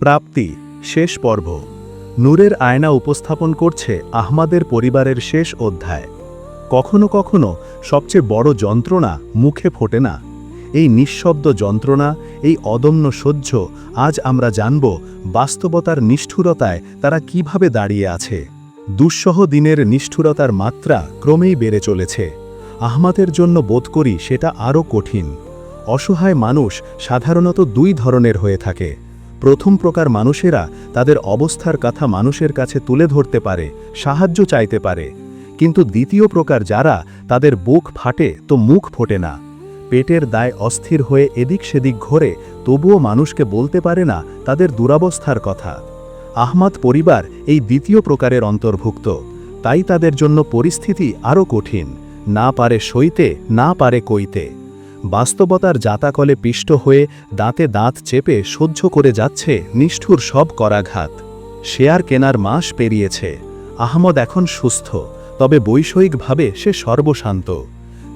প্রাপ্তি, শেষ পর্ব। নূরের আয়না উপস্থাপন করছে আহমাদের পরিবারের শেষ অধ্যায়। কখনো কখনো সবচেয়ে বড় যন্ত্রণা মুখে ফোটে না। এই নিঃশব্দ যন্ত্রণা, এই অদম্য সহ্য আজ আমরা জানব বাস্তবতার নিষ্ঠুরতায় তারা কীভাবে দাঁড়িয়ে আছে। দুঃসহ দিনের নিষ্ঠুরতার মাত্রা ক্রমেই বেড়ে চলেছে। আহমাদের জন্য বোধ করি সেটা আরও কঠিন। অসহায় মানুষ সাধারণত দুই ধরনের হয়ে থাকে। প্রথম প্রকার মানুষেরা তাদের অবস্থার কথা মানুষের কাছে তুলে ধরতে পারে, সাহায্য চাইতে পারে। কিন্তু দ্বিতীয় প্রকার যারা তাদের বুক ফাটে তো মুখ ফোটে না। পেটের দায় অস্থির হয়ে এদিক সেদিক ঘোরে, তবুও মানুষকে বলতে পারে না তাদের দুরাবস্থার কথা। আহমাদ পরিবার এই দ্বিতীয় প্রকারের অন্তর্ভুক্ত। তাই তাদের জন্য পরিস্থিতি আরও কঠিন। না পারে সইতে, না পারে কইতে। বাস্তবতার জাতাকলে পিষ্ট হয়ে দাঁতে দাঁত চেপে সহ্য করে যাচ্ছে নিষ্ঠুর সব করাঘাত। শেয়ার কেনার মাস পেরিয়েছে। আহমদ এখন সুস্থ, তবে বৈষয়িকভাবে সে সর্বশান্ত।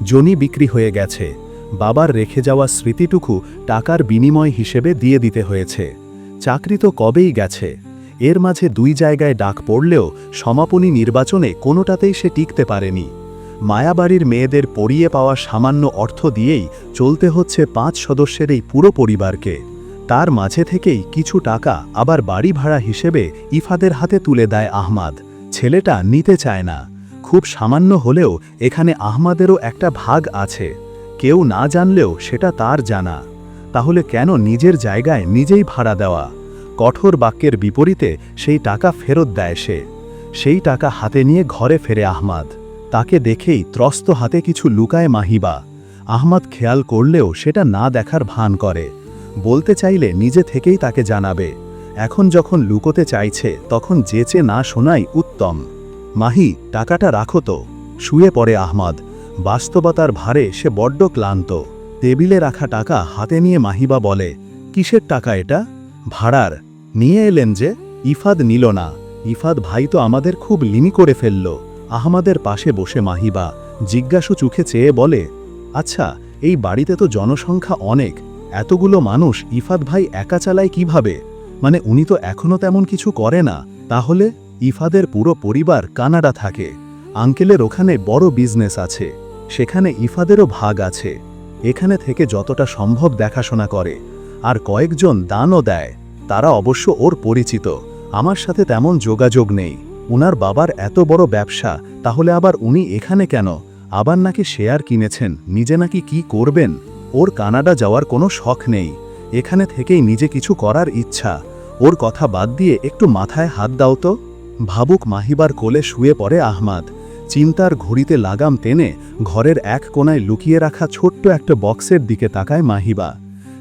জনি বিক্রি হয়ে গেছে। বাবার রেখে যাওয়া স্মৃতিটুকু টাকার বিনিময় হিসেবে দিয়ে দিতে হয়েছে। চাকরি তো কবেই গেছে। এর মাঝে দুই জায়গায় ডাক পড়লেও সমাপনী নির্বাচনে কোনোটাতেই সে টিকতে পারেনি। মায়াবাড়ির মেয়েদের পড়িয়ে পাওয়া সামান্য অর্থ দিয়েই চলতে হচ্ছে পাঁচ সদস্যের এই পুরো পরিবারকে। তার মাঝে থেকেই কিছু টাকা আবার বাড়ি ভাড়া হিসেবে ইফাদের হাতে তুলে দেয় আহমাদ। ছেলেটা নিতে চায় না। খুব সামান্য হলেও এখানে আহমাদেরও একটা ভাগ আছে। কেউ না জানলেও সেটা তার জানা। তাহলে কেন নিজের জায়গায় নিজেই ভাড়া দেওয়া? কঠোর বাক্যের বিপরীতে সেই টাকা ফেরত দেয় সে। সেই টাকা হাতে নিয়ে ঘরে ফেরে আহমাদ। তাকে দেখেই ত্রস্ত হাতে কিছু লুকায় মাহিবা। আহমদ খেয়াল করলেও সেটা না দেখার ভান করে। বলতে চাইলে নিজে থেকেই তাকে জানাবে। এখন যখন লুকোতে চাইছে, তখন যেচে না শোনাই উত্তম। মাহি, টাকাটা রাখো তো। শুয়ে পড়ে আহমদ। বাস্তবতার ভারে সে বড্ড ক্লান্ত। টেবিলে রাখা টাকা হাতে নিয়ে মাহিবা বলে, কিসের টাকা এটা? ভাড়ার। নিয়ে এলেন যে, ইফাদ নিল না। ইফাদ ভাই তো আমাদের খুব লিমি করে ফেলল। আহমাদের পাশে বসে মাহিবা জিজ্ঞাসু চোখে চেয়ে বলে আচ্ছা এই বাড়িতে তো জনসংখ্যা অনেক, এতগুলো মানুষ ইফাদ ভাই একা চালায় কীভাবে? মানে উনি তো এখনও তেমন কিছু করে না, তাহলে ইফাদের পুরো পরিবার কানাডা থাকে। আঙ্কেলের ওখানে বড় বিজনেস আছে, সেখানে ইফাদেরও ভাগ আছে। এখানে থেকে যতটা সম্ভব দেখাশোনা করে, আর কয়েকজন দানও দেয়। তারা অবশ্য ওর পরিচিত, আমার সাথে তেমন যোগাযোগ নেই। উনার বাবার এত বড় ব্যবসা, তাহলে আবার উনি এখানে কেন? আবার নাকি শেয়ার কিনেছেন? নিজে নাকি কি করবেন? ওর কানাডা যাওয়ার কোনো শখ নেই। এখানে থেকেই নিজে কিছু করার ইচ্ছা। ওর কথা বাদ দিয়ে একটু মাথায় হাত দাও তো। ভাবুক মাহিবার কোলে শুয়ে পড়ে আহমাদ। চিন্তার ঘড়িতে লাগাম টেনে ঘরের এক কোনায় লুকিয়ে রাখা ছোট্ট একটা বক্সের দিকে তাকায় মাহিবা।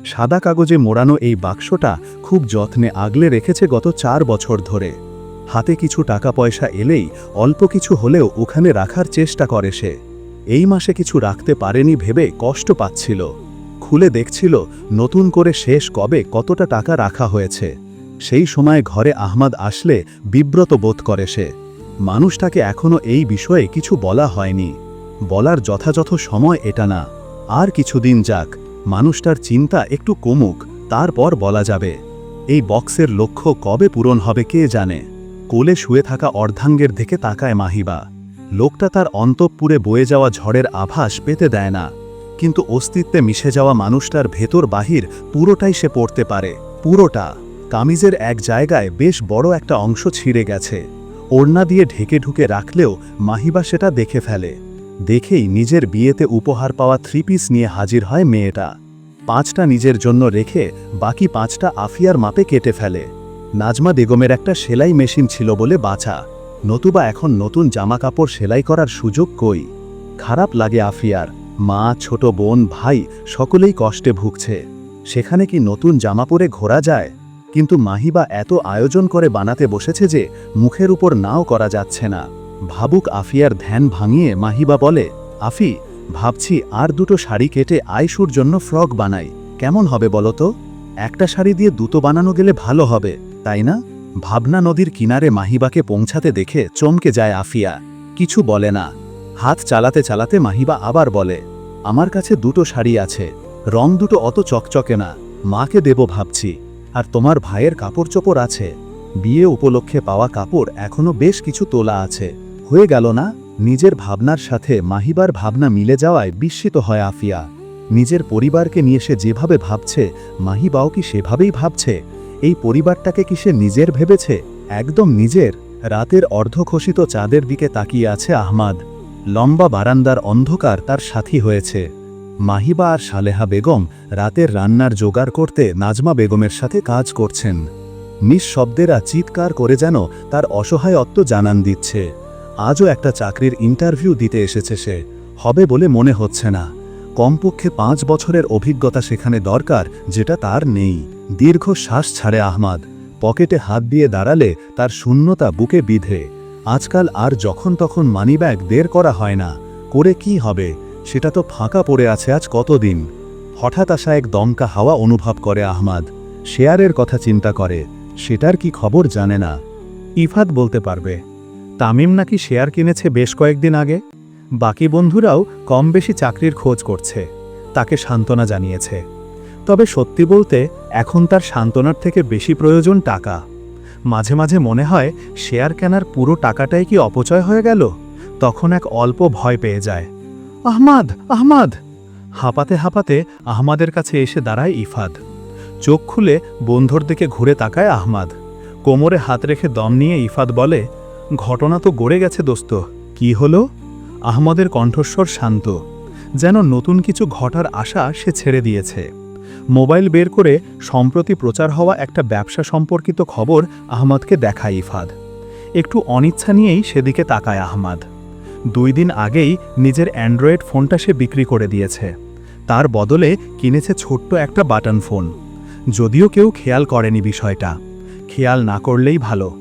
সাদা কাগজে মোড়ানো এই বাক্সটা খুব যত্নে আগলে রেখেছে গত চার বছর ধরে। হাতে কিছু টাকা পয়সা এলেই অল্প কিছু হলেও ওখানে রাখার চেষ্টা করে সে। এই মাসে কিছু রাখতে পারেনি ভেবে কষ্ট পাচ্ছিল। খুলে দেখছিল নতুন করে শেষ কবে কতটা টাকা রাখা হয়েছে। সেই সময় ঘরে আহমদ আসলে বিব্রত বোধ করে সে। মানুষটাকে এখনও এই বিষয়ে কিছু বলা হয়নি। বলার যথাযথ সময় এটা না। আর কিছুদিন যাক, মানুষটার চিন্তা একটু কমুক, তারপর বলা যাবে। এই বক্সের লক্ষ্য কবে পূরণ হবে কে জানে? কোলে শুয়ে থাকা অর্ধাঙ্গের দিকে তাকায় মাহিবা। লোকটা তার অন্তঃপুরে বয়ে যাওয়া ঝড়ের আভাস পেতে দেয় না। কিন্তু অস্তিত্বে মিশে যাওয়া মানুষটার ভেতর বাহির পুরোটাই সে পড়তে পারে। পুরোটা। কামিজের এক জায়গায় বেশ বড় একটা অংশ ছিঁড়ে গেছে। ওড়না দিয়ে ঢেকে ঢুকে রাখলেও মাহিবা সেটা দেখে ফেলে। দেখেই নিজের বিয়েতে উপহার পাওয়া থ্রি পিস নিয়ে হাজির হয় মেয়েটা। পাঁচটা নিজের জন্য রেখে বাকি পাঁচটা আফিয়ার মাপে কেটে ফেলে। নাজমা বেগমের একটা সেলাই মেশিন ছিল বলে বাঁচা নতুবা এখন নতুন জামাকাপড় সেলাই করার সুযোগ কই? খারাপ লাগে আফিয়ার। মা, ছোট বোন, ভাই, সকলেই কষ্টে ভুগছে। সেখানে কি নতুন জামা পরে ঘোরা যায়? কিন্তু মাহিবা এত আয়োজন করে বানাতে বসেছে যে মুখের উপর নাও করা যাচ্ছে না। ভাবুক আফিয়ার ধ্যান ভাঙিয়ে মাহিবা বলে, আফি, ভাবছি আর দুটো শাড়ি কেটে আয়শুর জন্য ফ্রক বানাই। কেমন হবে বলতো একটা শাড়ি দিয়ে দুটো বানানো গেলে ভালো হবে। তাই না? ভাবনা নদীর কিনারে মাহিবাকে পৌঁছাতে দেখে চমকে যায় আফিয়া। কিছু বলে না। হাত চালাতে চালাতে মাহিবা আবার বলে, আমার কাছে দুটো শাড়ি আছে। রং দুটো অত চকচকে না। মাকে দেব ভাবছি। আর তোমার ভাইয়ের কাপড় চোপড় আছে। বিয়ে উপলক্ষে পাওয়া কাপড় এখনও বেশ কিছু তোলা আছে। হয়ে গেল না? নিজের ভাবনার সাথে মাহিবার ভাবনা মিলে যাওয়ায় বিস্মিত হয় আফিয়া। নিজের পরিবারকে নিয়ে সে যেভাবে ভাবছে, মাহিবাও কি সেভাবেই ভাবছে? এই পরিবারটাকে কি সে নিজের ভেবেছে? একদম নিজের। রাতের অর্ধখসিত চাঁদের দিকে তাকিয়ে আছে আহমাদ। লম্বা বারান্দার অন্ধকার তার সাথী হয়েছে। মাহিবা আর সালেহা বেগম রাতের রান্নার জোগাড় করতে নাজমা বেগমের সাথে কাজ করছেন। নিঃশব্দেরা চিৎকার করে যেন তার অসহায়ত্ব জানান দিচ্ছে। আজও একটা চাকরির ইন্টারভিউ দিতে এসেছে সে। হবে বলে মনে হচ্ছে না। কমপক্ষে পাঁচ বছরের অভিজ্ঞতা সেখানে দরকার, যেটা তার নেই। দীর্ঘ শ্বাস ছাড়ে আহমাদ। পকেটে হাত দিয়ে দাঁড়ালে তার শূন্যতা বুকে বিধে। আজকাল আর যখন তখন মানিব্যাগ দের করা হয় না। করে কি হবে? সেটা তো ফাঁকা পড়ে আছে আজ কতদিন? হঠাৎ আসা এক দমকা হাওয়া অনুভব করে আহমাদ। শেয়ারের কথা চিন্তা করে। সেটার কি খবর জানে না। ইফাত বলতে পারবে। তামিম নাকি শেয়ার কিনেছে বেশ কয়েকদিন আগে? বাকি বন্ধুরাও কম বেশি চাকরির খোঁজ করছে। তাকে সান্ত্বনা জানিয়েছে। তবে সত্যি বলতে, এখন তার সান্ত্বনার থেকে বেশি প্রয়োজন টাকা। মাঝে মাঝে মনে হয়, শেয়ার কেনার পুরো টাকাটাই কি অপচয় হয়ে গেল? তখন এক অল্প ভয় পেয়ে যায়। আহমাদ আহমাদ! হাঁপাতে হাঁপাতে আহমাদের কাছে এসে দাঁড়ায় ইফাদ। চোখ খুলে বন্ধুর দিকে ঘুরে তাকায় আহমাদ। কোমরে হাত রেখে দম নিয়ে ইফাদ বলে, ঘটনা তো গড়ে গেছে, দোস্ত। কি হলো? আহমদের কণ্ঠস্বর শান্ত। যেন নতুন কিছু ঘটার আশা সে ছেড়ে দিয়েছে। মোবাইল বের করে সম্প্রতি প্রচার হওয়া একটা ব্যবসা সম্পর্কিত খবর আহমদকে দেখায় ইফাদ। একটু অনিচ্ছা নিয়েই সেদিকে তাকায় আহমাদ। দুই দিন আগেই নিজের অ্যান্ড্রয়েড ফোনটা সে বিক্রি করে দিয়েছে। তার বদলে কিনেছে ছোট্ট একটা বাটন ফোন। যদিও কেউ খেয়াল করেনি বিষয়টা। খেয়াল না করলেই ভালো।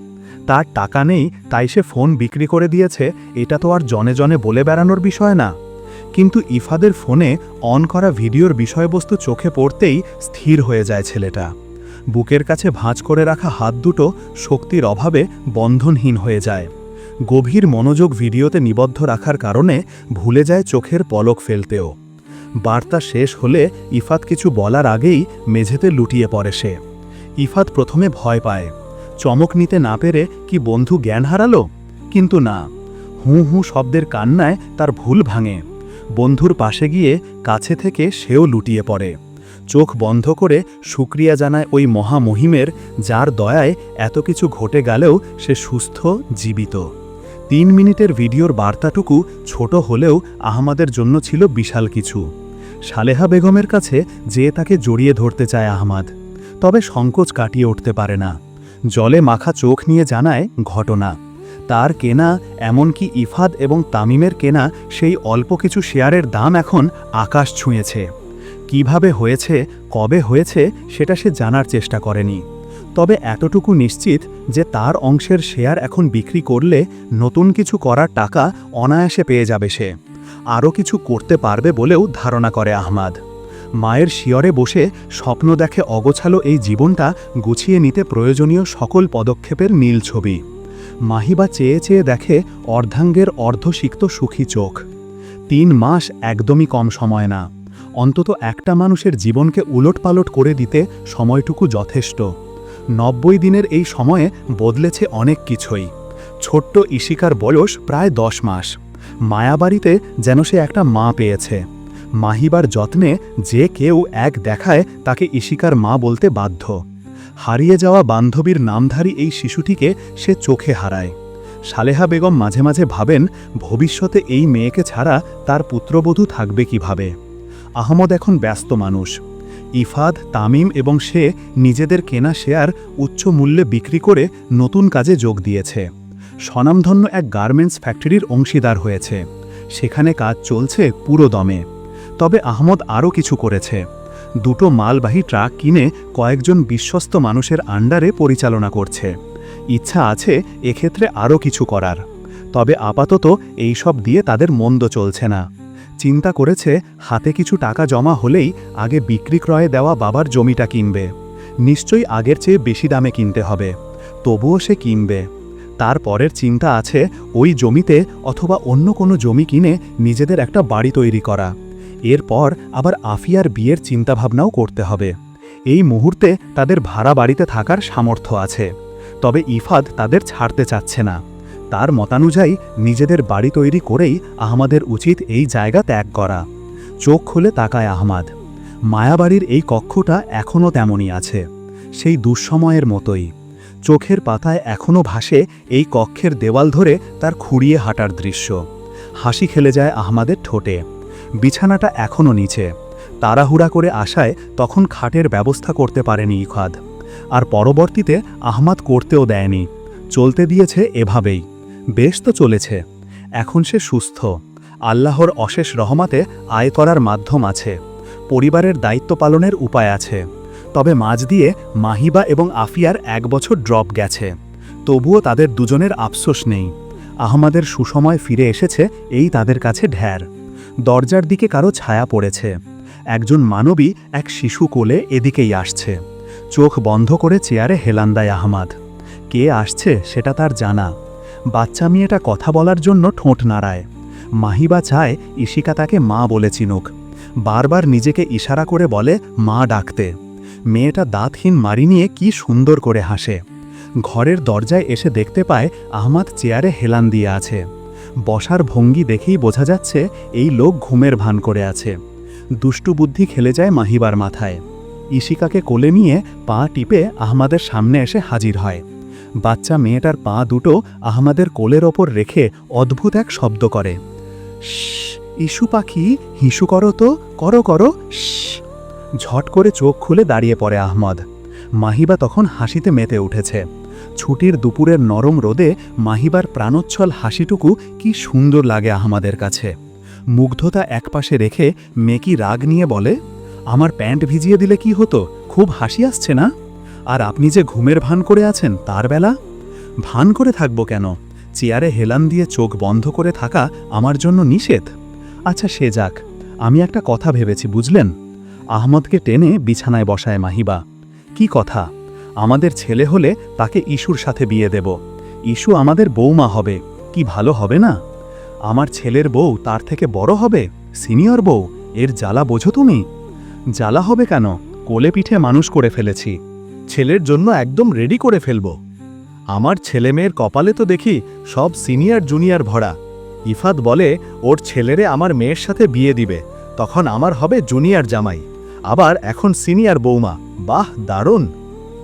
তার টাকা নেই, তাই সে ফোন বিক্রি করে দিয়েছে, এটা তো আর জনে জনে বলে বেড়ানোর বিষয় না। কিন্তু ইফাদের ফোনে অন করা ভিডিওর বিষয়বস্তু চোখে পড়তেই স্থির হয়ে যায় ছেলেটা। বুকের কাছে ভাঁজ করে রাখা হাত দুটো শক্তির অভাবে বন্ধনহীন হয়ে যায়। গভীর মনোযোগ ভিডিওতে নিবদ্ধ রাখার কারণে ভুলে যায় চোখের পলক ফেলতেও। বার্তা শেষ হলে ইফাত কিছু বলার আগেই মেঝেতে লুটিয়ে পড়ে সে। ইফাত প্রথমে ভয় পায়। চমক নিতে না পেরে কি বন্ধু জ্ঞান হারালো? কিন্তু না। হুঁ হুঁ শব্দের কান্নায় তার ভুল ভাঙে। বন্ধুর পাশে গিয়ে কাছে থেকে সেও লুটিয়ে পড়ে। চোখ বন্ধ করে শুক্রিয়া জানায় ওই মহামহিমের যার দয়ায় এত কিছু ঘটে গেলেও সে সুস্থ, জীবিত। তিন মিনিটের ভিডিওর বার্তাটুকু ছোট হলেও আহমাদের জন্য ছিল বিশাল কিছু। সালেহা বেগমের কাছে যে তাকে জড়িয়ে ধরতে চায় আহমাদ। তবে সংকোচ কাটিয়ে উঠতে পারে না। জলে মাখা চোখ নিয়ে জানায়, ঘটনা। তার কেনা, এমনকি ইফাদ এবং তামিমের কেনা সেই অল্প কিছু শেয়ারের দাম এখন আকাশ ছুঁয়েছে। কীভাবে হয়েছে, কবে হয়েছে, সেটা সে জানার চেষ্টা করেনি। তবে এতটুকু নিশ্চিত যে তার অংশের শেয়ার এখন বিক্রি করলে নতুন কিছু করার টাকা অনায়াসে পেয়ে যাবে সে। আরও কিছু করতে পারবে বলেও ধারণা করে আহমাদ। মায়ের শিয়রে বসে স্বপ্ন দেখে অগোছালো এই জীবনটা গুছিয়ে নিতে প্রয়োজনীয় সকল পদক্ষেপের নীল ছবি। মাহিবা চেয়ে চেয়ে দেখে অর্ধাঙ্গের অর্ধসিক্ত সুখী চোখ। তিন মাস একদমই কম সময় না। অন্তত একটা মানুষের জীবনকে উলটপালট করে দিতে সময়টুকু যথেষ্ট। নব্বই দিনের এই সময়ে বদলেছে অনেক কিছুই। ছোট্ট ইশিকার বয়স প্রায় দশ মাস। মায়াবাড়িতে যেন সে একটা মা পেয়েছে। মাহিবার যত্নে যে কেউ এক দেখায় তাকে ইশিকার মা বলতে বাধ্য। হারিয়ে যাওয়া বান্ধবীর নামধারী এই শিশুটিকে সে চোখে হারায়। সালেহা বেগম মাঝে মাঝে ভাবেন, ভবিষ্যতে এই মেয়েকে ছাড়া তার পুত্রবধূ থাকবে কীভাবে? আহমদ এখন ব্যস্ত মানুষ। ইফাদ, তামিম এবং সে নিজেদের কেনা শেয়ার উচ্চ মূল্যে বিক্রি করে নতুন কাজে যোগ দিয়েছে। স্বনামধন্য এক গার্মেন্টস ফ্যাক্টরির অংশীদার হয়েছে। সেখানে কাজ চলছে পুরো দমে। তবে আহমদ আরও কিছু করেছে। দুটো মালবাহী ট্রাক কিনে কয়েকজন বিশ্বস্ত মানুষের আন্ডারে পরিচালনা করছে। ইচ্ছা আছে এক্ষেত্রে আরও কিছু করার। তবে আপাতত এই সব দিয়ে তাদের মন্দ চলছে না। চিন্তা করেছে হাতে কিছু টাকা জমা হলেই আগে বিক্রি ক্রয়ে দেওয়া বাবার জমিটা কিনবে। নিশ্চয়ই আগের চেয়ে বেশি দামে কিনতে হবে। তবুও সে কিনবে। তার পরের চিন্তা আছে ওই জমিতে অথবা অন্য কোনো জমি কিনে নিজেদের একটা বাড়ি তৈরি করা। এরপর আবার আফিয়ার বিয়ের চিন্তাভাবনাও করতে হবে। এই মুহূর্তে তাদের ভাড়া বাড়িতে থাকার সামর্থ্য আছে। তবে ইফাদ তাদের ছাড়তে চাচ্ছে না। তার মতানুযায়ী নিজেদের বাড়ি তৈরি করেই আহমাদের উচিত এই জায়গা ত্যাগ করা। চোখ খুলে তাকায় আহমাদ। মায়াবাড়ির এই কক্ষটা এখনও তেমনই আছে। সেই দুঃসময়ের মতোই। চোখের পাতায় এখনও ভাসে এই কক্ষের দেওয়াল ধরে তার খুঁড়িয়ে হাঁটার দৃশ্য। হাসি খেলে যায় আহমাদের ঠোঁটে। বিছানাটা এখনও নিচে। তাড়াহুড়া করে আসায় তখন খাটের ব্যবস্থা করতে পারেনি ইখাদ আর পরবর্তীতে আহমাদ করতেও দেয়নি। চলতে দিয়েছে এভাবেই। বেশ তো চলেছে। এখন সে সুস্থ। আল্লাহর অশেষ রহমাতে আয় করার মাধ্যম আছে। পরিবারের দায়িত্ব পালনের উপায় আছে। তবে মাঝ দিয়ে মাহিবা এবং আফিয়ার এক বছর ড্রপ গেছে। তবুও তাদের দুজনের আফসোস নেই। আহমাদের সুসময় ফিরে এসেছে এই তাদের কাছে ঢ্যার দরজার দিকে কারও ছায়া পড়েছে। একজন মানবী এক শিশু কোলে এদিকেই আসছে। চোখ বন্ধ করে চেয়ারে হেলান দেয় আহমাদ। কে আসছে সেটা তার জানা। বাচ্চা মেয়েটা কথা বলার জন্য ঠোঁট নাড়ায়। মাহিবা চায় ইশিকা তাকে মা বলে চিনুক। বারবার নিজেকে ইশারা করে বলে, মা ডাকতে। মেয়েটা দাঁতহীন মারি নিয়ে কি সুন্দর করে হাসে। ঘরের দরজায় এসে দেখতে পায় আহমাদ চেয়ারে হেলান দিয়ে আছে। বসার ভঙ্গি দেখেই বোঝা যাচ্ছে এই লোক ঘুমের ভান করে আছে। দুষ্টু বুদ্ধি খেলে যায় মাহিবার মাথায়। ইশিকাকে কোলে নিয়ে পা টিপে আহমাদের সামনে এসে হাজির হয়। বাচ্চা মেয়েটার পা দুটো আহমাদের কোলের ওপর রেখে অদ্ভুত এক শব্দ করে। ইসু পাখি, হিসু করো তো, করো করো ঝট করে চোখ খুলে দাঁড়িয়ে পড়ে আহমদ। মাহিবা তখন হাসিতে মেতে উঠেছে। ছুটির দুপুরের নরম রোদে মাহিবার প্রাণোচ্ছল হাসিটুকু কি সুন্দর লাগে আহমাদের কাছে। মুগ্ধতা একপাশে রেখে মেকি রাগ নিয়ে বলে, আমার প্যান্ট ভিজিয়ে দিলে কি হতো? খুব হাসি আসছে না? আর আপনি যে ঘুমের ভান করে আছেন তার বেলা? ভান করে থাকব কেন? চেয়ারে হেলান দিয়ে চোখ বন্ধ করে থাকা আমার জন্য নিষেধ? আচ্ছা সে যাক। আমি একটা কথা ভেবেছি, বুঝলেন? আহমদকে টেনে বিছানায় বসায় মাহিবা। কি কথা? আমাদের ছেলে হলে তাকে ইস্যুর সাথে বিয়ে দেব। ইস্যু আমাদের বৌমা হবে। কি ভালো হবে না? আমার ছেলের বউ তার থেকে বড় হবে? সিনিয়র বউ? এর জ্বালা বোঝো তুমি? জ্বালা হবে কেন? কোলে পিঠে মানুষ করে ফেলেছি। ছেলের জন্য একদম রেডি করে ফেলব। আমার ছেলে মেয়ের কপালে তো দেখি সব সিনিয়র জুনিয়র ভরা। ইফাত বলে, ওর ছেলেরে আমার মেয়ের সাথে বিয়ে দিবে। তখন আমার হবে জুনিয়র জামাই। আবার এখন সিনিয়র বৌমা। বাহ, দারুণ!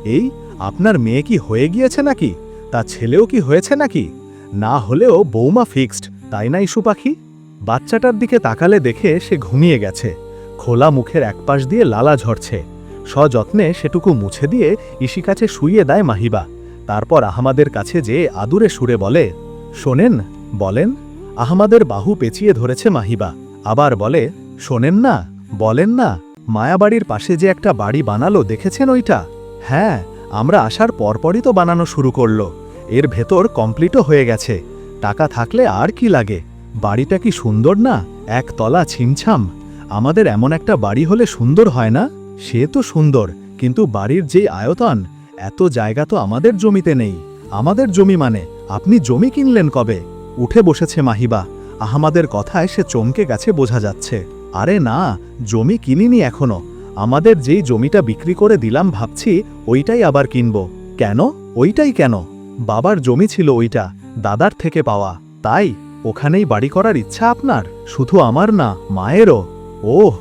এই, আপনার মেয়ে কি হয়ে গিয়েছে নাকি? তা ছেলেও কি হয়েছে নাকি? না হলেও বৌমা ফিক্সড, তাই না ইস্যু পাখি? বাচ্চাটার দিকে তাকালে দেখে সে ঘুমিয়ে গেছে। খোলা মুখের একপাশ দিয়ে লালা ঝরছে। সযত্নে সেটুকু মুছে দিয়ে ইসি কাছে শুইয়ে দেয় মাহিবা। তারপর আহমাদের কাছে যে আদুরে সুরে বলে, শোনেন, বলেন। আহমাদের বাহু পেঁচিয়ে ধরেছে মাহিবা। আবার বলে, শোনেন না, বলেন না, মায়াবাড়ির পাশে যে একটা বাড়ি বানালো, দেখেছেন ওইটা? হ্যাঁ আমরা আসার পরপরই তো বানানো শুরু করল। এর ভেতর কমপ্লিটও হয়ে গেছে। টাকা থাকলে আর কি লাগে? বাড়িটা কি সুন্দর না? এক তলা ছিমছাম। আমাদের এমন একটা বাড়ি হলে সুন্দর হয় না? সে তো সুন্দর, কিন্তু বাড়ির যে আয়তন, এত জায়গা তো আমাদের জমিতে নেই। আমাদের জমি মানে আপনি জমি কিনলেন কবে? উঠে বসেছে মাহিবা। আহমাদের কথায় সে চমকে গেছে, বোঝা যাচ্ছে। আরে না, জমি কিনিনি এখনও। আমাদের যেই জমিটা বিক্রি করে দিলাম ভাবছি ওইটাই আবার কিনব। কেন? ওইটাই কেন? বাবার জমি ছিল ওইটা, দাদার থেকে পাওয়া। তাই ওখানেই বাড়ি করার ইচ্ছা আপনার? শুধু আমার না, মায়েরও। ওহ,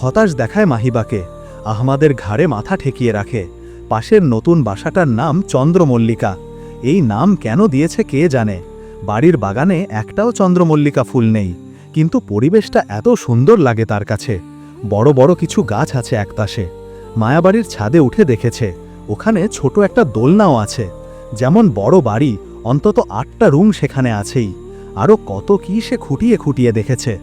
হতাশ দেখায় মাহিবাকে। আহমাদের ঘাড়ে মাথা ঠেকিয়ে রাখে। পাশের নতুন বাসাটার নাম চন্দ্রমল্লিকা। এই নাম কেন দিয়েছে কে জানে? বাড়ির বাগানে একটাও চন্দ্রমল্লিকা ফুল নেই। কিন্তু পরিবেশটা এত সুন্দর লাগে তার কাছে। বড় বড় কিছু গাছ আছে একপাশে। মায়াবাড়ির ছাদে উঠে দেখেছে, ওখানে ছোট একটা দোলনাও আছে। যেমন বড় বাড়ি, অন্তত আটটা রুম সেখানে আছেই। আরও কত কি সে খুঁটিয়ে খুঁটিয়ে দেখেছে।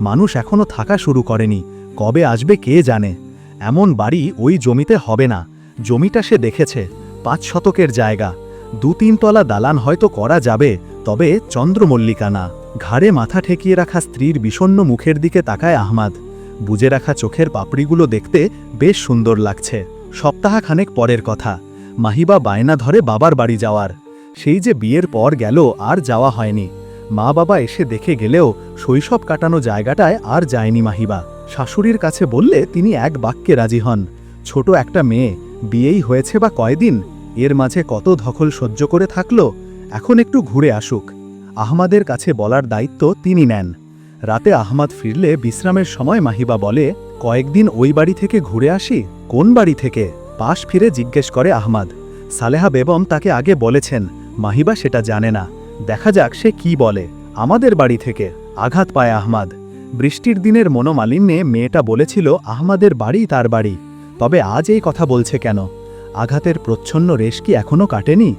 মানুষ এখনও থাকা শুরু করেনি, কবে আসবে কে জানে। এমন বাড়ি ওই জমিতে হবে না। জমিটা সে দেখেছে, পাঁচ শতকের জায়গা। দু তিনতলা দালান হয়তো করা যাবে, তবে চন্দ্রমল্লিকা না। ঘাড়ে মাথা ঠেকিয়ে রাখা স্ত্রীর বিষণ্ণ মুখের দিকে তাকায় আহমাদ। বুজে রাখা চোখের পাপড়িগুলো দেখতে বেশ সুন্দর লাগছে। সপ্তাহখানেক পরের কথা। মাহিবা বায়না ধরে বাবার বাড়ি যাওয়ার। সেই যে বিয়ের পর গেল আর যাওয়া হয়নি। মা বাবা এসে দেখে গেলেও শৈশব কাটানো জায়গাটায় আর যায়নি মাহিবা। শাশুড়ির কাছে বললে তিনি এক বাক্যে রাজি হন, ছোট একটা মেয়ে, বিয়েই হয়েছে বা কয়দিন? এর মাঝে কত ধকল সহ্য করে থাকল? এখন একটু ঘুরে আসুক। আহমাদের কাছে বলার দায়িত্ব তিনি নেন। রাতে আহমাদ ফিরলে বিশ্রামের সময় মাহিবা বলে, কয়েকদিন ওই বাড়ি থেকে ঘুরে আসি? কোন বাড়ি থেকে? পাশ ফিরে জিজ্ঞেস করে আহমাদ। সালেহা বেগম তাকে আগে বলেছেন, মাহিবা সেটা জানে না। দেখা যাক সে কি বলে। আমাদের বাড়ি থেকে। আঘাত পায় আহমাদ। বৃষ্টির দিনের মনোমালিন্যে মেয়েটা বলেছিল, আহমাদের বাড়ি তার বাড়ি। তবে আজ এই কথা বলছে কেন? আঘাতের প্রচ্ছন্ন রেশ কি এখনও কাটেনি?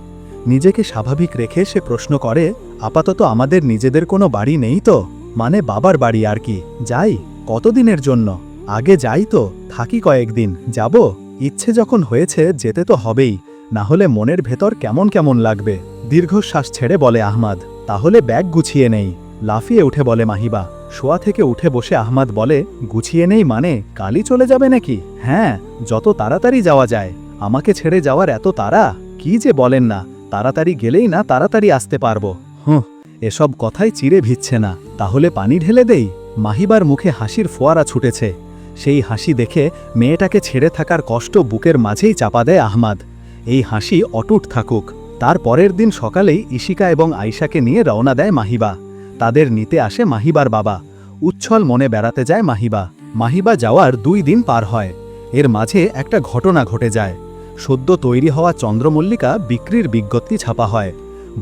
নিজেকে স্বাভাবিক রেখে সে প্রশ্ন করে, আপাতত আমাদের নিজেদের কোনো বাড়ি নেই তো? মানে বাবার বাড়ি আর কি। যাই, কতদিনের জন্য? আগে যাই তো, থাকি কয়েকদিন। যাব? ইচ্ছে যখন হয়েছে, যেতে তো হবেই। না হলে মনের ভেতর কেমন কেমন লাগবে? দীর্ঘশ্বাস ছেড়ে বলে আহমাদ, তাহলে ব্যাগ গুছিয়ে নেই। লাফিয়ে উঠে বলে মাহিবা, শোয়া থেকে উঠে বসে আহমাদ বলে, গুছিয়ে নেই মানে? কালই চলে যাবে নাকি? হ্যাঁ যত তাড়াতাড়ি যাওয়া যায়। আমাকে ছেড়ে যাওয়ার এত তাড়া? কি যে বলেন না, তাড়াতাড়ি গেলেই না তাড়াতাড়ি আসতে পারব? হুঁ এসব কথাই চিরে ভিচ্ছে না। তাহলে পানি ঢেলে দেই? মাহিবার মুখে হাসির ফোয়ারা ছুটেছে। সেই হাসি দেখে মেয়েটাকে ছেড়ে থাকার কষ্ট বুকের মাঝেই চাপা দেয় আহমাদ। এই হাসি অটুট থাকুক। তার পরের দিন সকালেই ইশিকা এবং আয়শাকে নিয়ে রওনা দেয় মাহিবা। তাদের নিতে আসে মাহিবার বাবা। উচ্ছল মনে বেড়াতে যায় মাহিবা। মাহিবা যাওয়ার দুই দিন পার হয়। এর মাঝে একটা ঘটনা ঘটে যায়। সদ্য তৈরি হওয়া চন্দ্রমল্লিকা বিক্রির বিজ্ঞপ্তি ছাপা হয়।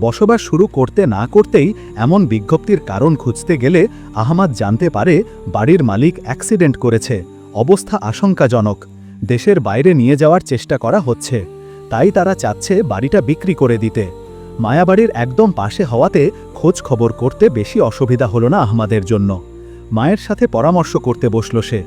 বসবাস শুরু করতে না করতেই এমন বিজ্ঞপ্তির কারণ খুঁজতে গেলে আহমাদ জানতে পারে বাড়ির মালিক অ্যাক্সিডেন্ট করেছে। অবস্থা আশঙ্কাজনক। দেশের বাইরে নিয়ে যাওয়ার চেষ্টা করা হচ্ছে। তাই তারা চাচ্ছে বাড়িটা বিক্রি করে দিতে। মায়াবাড়ির একদম পাশে হওয়াতে খোঁজ খবর করতে বেশি অসুবিধা হলো না আহমাদের জন্য। মায়ের সাথে পরামর্শ করতে বসল সে।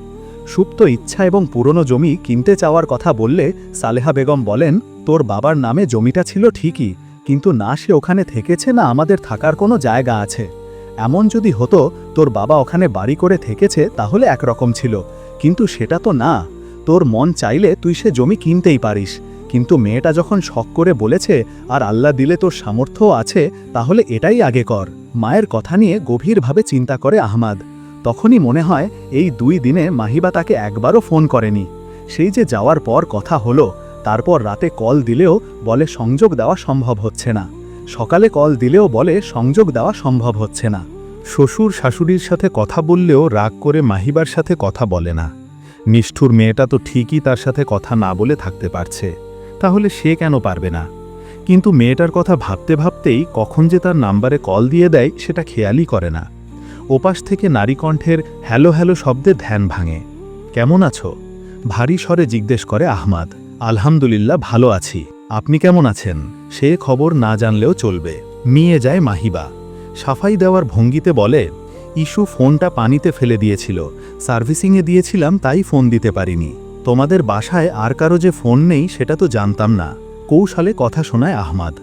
সুপ্ত ইচ্ছা এবং পুরনো জমি কিনতে চাওয়ার কথা বললে সালেহা বেগম বলেন, তোর বাবার নামে জমিটা ছিল ঠিকই কিন্তু না সে ওখানে থেকেছে না আমাদের থাকার কোনো জায়গা আছে। এমন যদি হতো, তোর বাবা ওখানে বাড়ি করে থেকেছে, তাহলে একরকম ছিল। কিন্তু সেটা তো না। তোর মন চাইলে তুই সে জমি কিনতেই পারিস। কিন্তু মেয়েটা যখন শখ করে বলেছে, আর আল্লাহ দিলে তোর সামর্থ্য আছে, তাহলে এটাই আগে কর। মায়ের কথা নিয়ে গভীরভাবে চিন্তা করে আহমাদ। তখনই মনে হয়, এই দুই দিনে মাহিবা তাকে একবারও ফোন করেনি। সেই যে যাওয়ার পর কথা হলো তারপর রাতে কল দিলেও বলে সংযোগ দেওয়া সম্ভব হচ্ছে না। সকালে কল দিলেও বলে সংযোগ দেওয়া সম্ভব হচ্ছে না। শ্বশুর শাশুড়ির সাথে কথা বললেও রাগ করে মাহিবার সাথে কথা বলে না। নিষ্ঠুর মেয়েটা তো ঠিকই তার সাথে কথা না বলে থাকতে পারছে। তাহলে সে কেন পারবে না? কিন্তু মেয়েটার কথা ভাবতে ভাবতেই কখন যে তার নাম্বারে কল দিয়ে দেয় সেটা খেয়ালই করে না। ওপাশ থেকে নারীকণ্ঠের হ্যালো হ্যালো শব্দে ধ্যান ভাঙে। কেমন আছো? ভারী স্বরে জিজ্ঞেস করে আহমাদ। আলহামদুলিল্লাহ, ভালো আছি। আপনি কেমন আছেন? সে খবর না জানলেও চলবে। মিয়ে যায় মাহিবা। সাফাই দেওয়ার ভঙ্গিতে বলে ইস্যু ফোনটা পানিতে ফেলে দিয়েছিল। সার্ভিসিংয়ে দিয়েছিলাম, তাই ফোন দিতে পারিনি। তোমাদের বাসায় আর কারও যে ফোন নেই, সেটা তো জানতাম না। কৌশলে কথা শোনায় আহমাদ।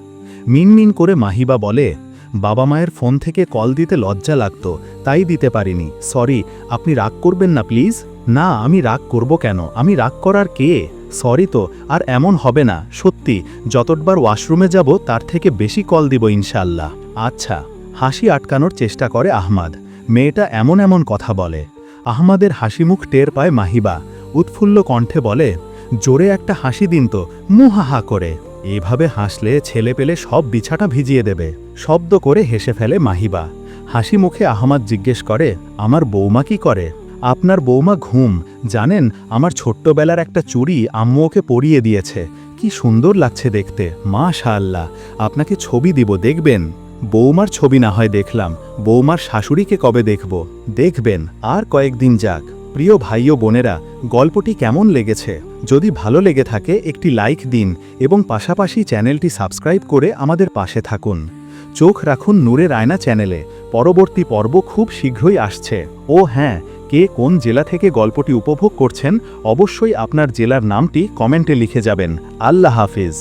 মিনমিন করে মাহিবা বলে, বাবা মায়ের ফোন থেকে কল দিতে লজ্জা লাগতো, তাই দিতে পারিনি। সরি, আপনি রাগ করবেন না প্লিজ? না, আমি রাগ করব কেন? আমি রাগ করার কে? সরি তো, আর এমন হবে না, সত্যি, যতটবার ওয়াশরুমে যাব, তার থেকে বেশি কল দিব ইনশাল্লাহ আচ্ছা হাসি আটকানোর চেষ্টা করে আহমাদ। মেয়েটা এমন এমন কথা বলে। আহমাদের হাসিমুখ টের পায় মাহিবা। উৎফুল্ল কণ্ঠে বলে, জোরে একটা হাসি দিন তো, মুহাহা করে। এভাবে হাসলে ছেলে পেলে সব বিছাটা ভিজিয়ে দেবে। শব্দ করে হেসে ফেলে মাহিবা। হাসি মুখে আহমাদ জিজ্ঞেস করে, আমার বৌমা কি করে? আপনার বৌমা ঘুম। জানেন, আমার ছোট্টবেলার একটা চুড়ি আম্মু ওকে পরিয়ে দিয়েছে। কি সুন্দর লাগছে দেখতে। মা আল্লাহ আপনাকে ছবি দিব, দেখবেন? বৌমার ছবি না হয় দেখলাম। বৌমার শাশুড়িকে কবে দেখব? দেখবেন। আর কয়েকদিন যাক। প্রিয় ভাই ও বোনেরা, গল্পটি কেমন লেগেছে? যদি ভালো লেগে থাকে, একটি লাইক দিন এবং পাশাপাশি চ্যানেলটি সাবস্ক্রাইব করে আমাদের পাশে থাকুন। চোখ রাখুন নূরের আয়না চ্যানেলে। পরবর্তী পর্ব খুব শীঘ্রই আসছে। ও হ্যাঁ কে কোন জেলা থেকে গল্পটি উপভোগ করছেন, অবশ্যই আপনার জেলার নামটি কমেন্টে লিখে যাবেন। আল্লাহ হাফিজ।